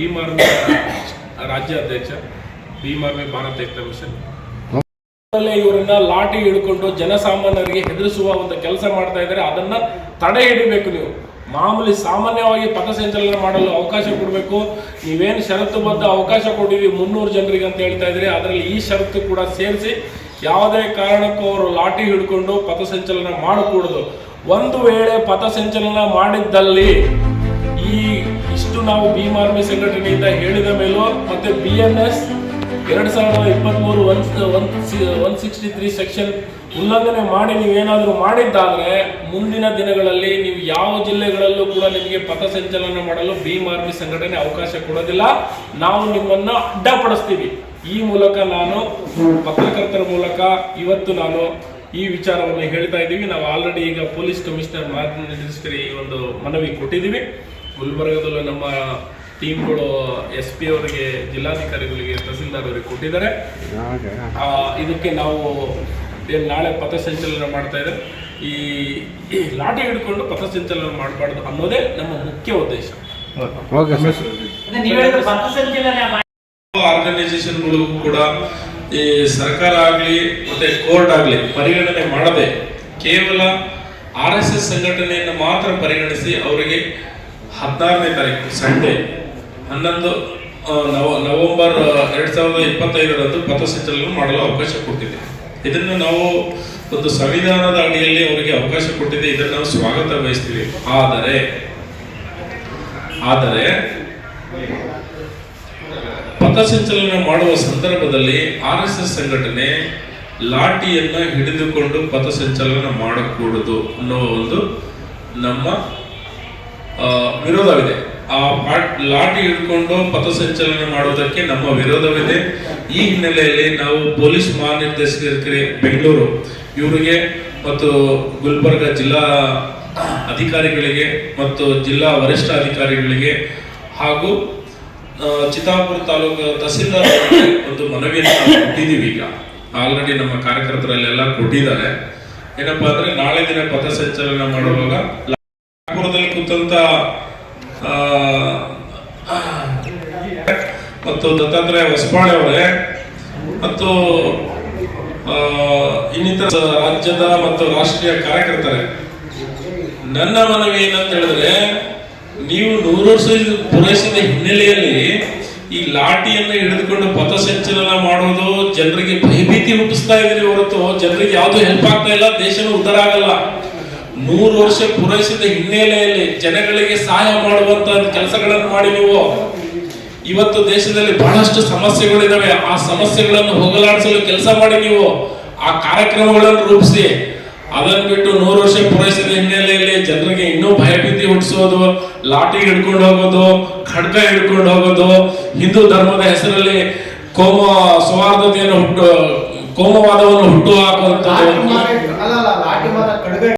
Bhim army ರಾಜ್ಯ ಅಧ್ಯಕ್ಷ Bhim army Bharat ಏಕತಾ ಮಿಷನ್. ಇವರನ್ನ ಲಾಟಿ ಹಿಡ್ಕೊಂಡು ಜನಸಾಮಾನ್ಯರಿಗೆ ಹೆದರಿಸುವ ಒಂದು ಕೆಲಸ ಮಾಡ್ತಾ ಇದ್ದಾರೆ. ಅದನ್ನ ತಡೆ ಹಿಡಿಬೇಕು ನೀವು. ಮಾಮೂಲಿ ಸಾಮಾನ್ಯವಾಗಿ ಪಥಸಂಚಲನ ಮಾಡಲು ಅವಕಾಶ ಕೊಡಬೇಕು. ನೀವೇನು ಷರತ್ತುಬದ್ಧ ಅವಕಾಶ ಕೊಟ್ಟಿದ್ದೀವಿ ಮುನ್ನೂರು ಜನರಿಗೆ ಅಂತ ಹೇಳ್ತಾ ಇದ್ರಿ, ಅದರಲ್ಲಿ ಈ ಷರತ್ತು ಕೂಡ ಸೇರಿಸಿ ಯಾವುದೇ ಕಾರಣಕ್ಕೂ ಅವರು ಲಾಟಿ ಹಿಡ್ಕೊಂಡು ಪಥಸಂಚಲನ ಮಾಡಕೂಡದು. ಒಂದು ವೇಳೆ ಪಥಸಂಚಲನ ಮಾಡಿದ್ದಲ್ಲಿ ನಾವು ಭೀಮ್ ಆರ್ಮಿ ಸಂಘಟನೆಯಿಂದ ಹೇಳಿದ ಮೇಲೂ ಮತ್ತೆ ಬಿ ಎನ್ ಎಸ್ ಎರಡು ಸಾವಿರದ ಇಪ್ಪತ್ತ್ಮೂರು one one sixty three section ಉಲ್ಲಂಘನೆ ಮಾಡಿ ನೀವೇನಾದರೂ ಮಾಡಿದ್ದಾದರೆ ಮುಂದಿನ ದಿನಗಳಲ್ಲಿ ನೀವು ಯಾವ ಜಿಲ್ಲೆಗಳಲ್ಲೂ ಕೂಡ ನಿಮಗೆ ಪಥಸಂಚಲನ ಮಾಡಲು ಭೀಮ್ ಆರ್ಮಿ ಸಂಘಟನೆ ಅವಕಾಶ ಕೊಡೋದಿಲ್ಲ. ನಾವು ನಿಮ್ಮನ್ನು ಅಡ್ಡಪಡಿಸ್ತೀವಿ. ಈ ಮೂಲಕ ನಾನು ಪತ್ರಕರ್ತರ ಮೂಲಕ ಇವತ್ತು ನಾನು ಈ ವಿಚಾರವನ್ನು ಹೇಳ್ತಾ ಇದ್ದೀವಿ. ನಾವು ಆಲ್ರೆಡಿ ಈಗ ಪೊಲೀಸ್ ಕಮಿಷನರ್ ನಿರ್ದೇಶಕರಿಗೆ ಈ ಒಂದು ಮನವಿ ಕೊಟ್ಟಿದ್ದೀವಿ. ಗುಲ್ಬರ್ಗದಲ್ಲೂ ನಮ್ಮ ಟೀಮ್ಗಳು ಎಸ್ ಪಿ ಅವರಿಗೆ ಜಿಲ್ಲಾಧಿಕಾರಿಗಳಿಗೆ ತಹಸೀಲ್ದಾರ್ ಅವರಿಗೆ ಕೊಟ್ಟಿದ್ದಾರೆ. ಆ, ಇದಕ್ಕೆ ನಾವು ಏನು ನಾಳೆ ಪಥಸಂಚಲನ ಮಾಡ್ತಾ ಇದೆ. ಈ ಈ ಲಾಠಿ ಹಿಡ್ಕೊಂಡು ಪಥಸಂಚಲನ ಮಾಡಬಾರ್ದು ಅನ್ನೋದೇ ನಮ್ಮ ಮುಖ್ಯ ಉದ್ದೇಶ. ಆರ್ಗನೈಸೇಷನ್ಗಳು ಕೂಡ ಈ ಸರ್ಕಾರ ಆಗಲಿ ಮತ್ತೆ ಕೋರ್ಟ್ ಆಗಲಿ ಪರಿಗಣನೆ ಮಾಡದೆ ಕೇವಲ ಆರ್ ಎಸ್ ಎಸ್ ಸಂಘಟನೆಯನ್ನು ಮಾತ್ರ ಪರಿಗಣಿಸಿ ಅವರಿಗೆ ಹದಿನಾರನೇ ತಾರೀಕು, ಸಂಡೇ. ಹನ್ನೊಂದು ನವ, ನವೆಂಬರ್ ಎರಡು ಸಾವಿರದ ಇಪ್ಪತ್ತೈದರಂದು ಪಥಸಂಚಲನ ಮಾಡಲು ಅವಕಾಶ ಕೊಟ್ಟಿದೆ. ಇದನ್ನು ನಾವು ಒಂದು ಸಂವಿಧಾನದ ಅಡಿಯಲ್ಲಿ ಅವರಿಗೆ ಅವಕಾಶ ಕೊಟ್ಟಿದೆ. ಇದನ್ನು ನಾವು ಸ್ವಾಗತ ಬಯಸ್ತೀವಿ. ಆದರೆ ಆದರೆ, ಪಥಸಂಚಲನ ಮಾಡುವ ಸಂದರ್ಭದಲ್ಲಿ ಆರ್ ಎಸ್ ಎಸ್ ಸಂಘಟನೆ ಲಾಠಿಯನ್ನು ಹಿಡಿದುಕೊಂಡು ಪಥಸಂಚಲನ ಮಾಡಕೂಡದು ಅನ್ನೋ ಒಂದು ನಮ್ಮ ವಿರೋಧವಿದೆ. ಆ ಲಾಠಿ ಹಿಡ್ಕೊಂಡು ಪಥಸಂಚಲನ ಮಾಡೋದಕ್ಕೆ ನಮ್ಮ ವಿರೋಧವಿದೆ. ಈ ಹಿನ್ನೆಲೆಯಲ್ಲಿ ನಾವು ಪೊಲೀಸ್ ಮಹಾನಿರ್ದೇಶಕರಿಗೆ ಬೆಂಗಳೂರು, ಇವರಿಗೆ ಮತ್ತು ಗುಲ್ಬರ್ಗ ಜಿಲ್ಲಾ ಅಧಿಕಾರಿಗಳಿಗೆ ಮತ್ತು ಜಿಲ್ಲಾ ವರಿಷ್ಠ ಅಧಿಕಾರಿಗಳಿಗೆ ಹಾಗೂ ಚಿತ್ತಾಪುರ ತಾಲೂಕು ತಹಸೀಲ್ದಾರ್ ಒಂದು ಮನವಿಯನ್ನು ನಾವು ಕೊಟ್ಟಿದ್ದೀವಿ ಈಗ. ಆಲ್ರೆಡಿ ನಮ್ಮ ಕಾರ್ಯಕರ್ತರಲ್ಲೆಲ್ಲ ಕೊಟ್ಟಿದ್ದಾರೆ. ಏನಪ್ಪಾ ಅಂದ್ರೆ ನಾಳೆ ದಿನ ಪಥಸಂಚಲನ ಮಾಡುವಾಗ ನಾಗಪುರದಲ್ಲಿ ಕೂತಂತ ಮತ್ತು ದತ್ತಾತ್ರೇಯ ಹೊಸಪಾಳೆ ಅವರೇ, ಮತ್ತು ಇನ್ನಿತರ ರಾಜ್ಯದ ಮತ್ತು ರಾಷ್ಟ್ರೀಯ ಕಾರ್ಯಕರ್ತರೇ, ನನ್ನ ಮನವಿ ಏನಂತ ಹೇಳಿದ್ರೆ, ನೀವು ನೂರು ವರ್ಷ ಪೂರೈಸಿದ ಹಿನ್ನೆಲೆಯಲ್ಲಿ ಈ ಲಾಠಿಯನ್ನು ಹಿಡಿದುಕೊಂಡು ಪಥಸಂಚಲನ ಮಾಡೋದು ಜನರಿಗೆ ಭಯಭೀತಿ ಹುಟ್ಟಿಸ್ತಾ ಇದ್ರಿ ಹೊರತು ಜನರಿಗೆ ಯಾವುದು ಹೆಲ್ಪ್ ಆಗ್ತಾ ಇಲ್ಲ, ದೇಶನೂ ಉದ್ಧಾರ ಆಗಲ್ಲ. ನೂರು ವರ್ಷ ಪೂರೈಸಿದ ಹಿನ್ನೆಲೆಯಲ್ಲಿ ಜನಗಳಿಗೆ ಸಹಾಯ ಮಾಡುವಂತ ಕೆಲಸಗಳನ್ನು ಮಾಡಿ ನೀವು. ಇವತ್ತು ದೇಶದಲ್ಲಿ ಬಹಳಷ್ಟು ಸಮಸ್ಯೆಗಳಿದಾವೆ. ಆ ಸಮಸ್ಯೆಗಳನ್ನು ಹೋಗಲಾಡಿಸಲು ಕೆಲಸ ಮಾಡಿ ನೀವು. ಆ ಕಾರ್ಯಕ್ರಮಗಳನ್ನು ರೂಪಿಸಿ. ಅದನ್ನು ಬಿಟ್ಟು ನೂರು ವರ್ಷ ಪೂರೈಸಿದ ಹಿನ್ನೆಲೆಯಲ್ಲಿ ಜನರಿಗೆ ಇನ್ನೂ ಭಯಭೀತಿ ಹುಟ್ಟಿಸೋದು, ಲಾಠಿ ಹಿಡ್ಕೊಂಡು ಹೋಗೋದು, ಖಡ್ಗ ಹಿಡ್ಕೊಂಡು ಹೋಗೋದು, ಹಿಂದೂ ಧರ್ಮದ ಹೆಸರಲ್ಲಿ ಕೋಮ ಸೌಹಾರ್ದತೆಯನ್ನು ಹುಟ್ಟು, ಕೋಮವಾದವನ್ನು ಹುಟ್ಟು ಲಾಠಿ